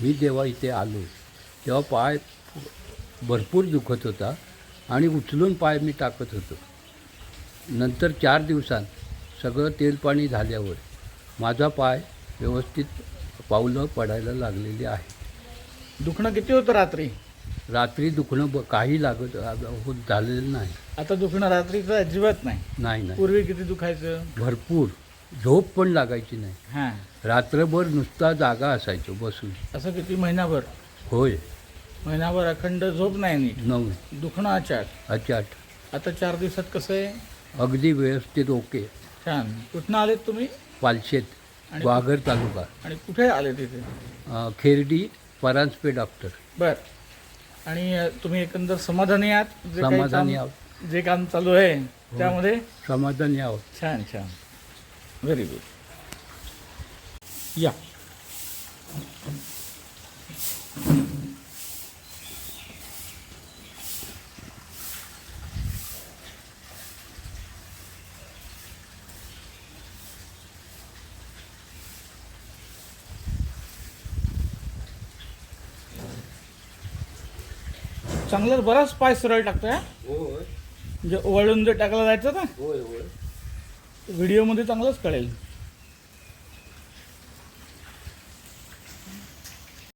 मी जेव्हा इथे आलो तेव्हा पाय भरपूर दुखत होता आणि उचलून पाय मी टाकत होतो. नंतर चार दिवसांत सगळं तेल पाणी झाल्यावर माझा पाय व्यवस्थित पावलं पडायला लागलेली आहे. दुखणं किती होतं रात्री? रात्री दुखणं ब काही लागत होत झालेलं नाही. आता दुखणं रात्रीचं अजिबात नाही. नाही नाही. पूर्वी किती दुखायचं? भरपूर. झोप पण लागायची नाही. हां. रात्रभर नुसता जागा असायचो बसून. असं किती महिनाभर? होय. महिनाभर अखंड झोप नाही नीट. नऊ. दुखणं अचाट अचाट आता चार दिवसात कसं आहे? अगदी व्यवस्थित ओके. छान. कुठनं आलेत तुम्ही? पालशेत आणि- वाघर तालुका. आणि कुठे आले तिथे अं, खेरडी परांजपे डॉक्टर. बर. आणि अ, तुम्ही एकंदर समाधानी आहात? जे काही समाधानी काम- जे काम चालू आहे त्यामध्ये? समाधानी आहोत. छान छान. व्हेरी गुड या चांगलं बराच पाय सरळ टाकतोय म्हणजे वळून जर टाकला जायचं ना? होय होय. व्हिडिओमध्ये चांगलंच कळेल.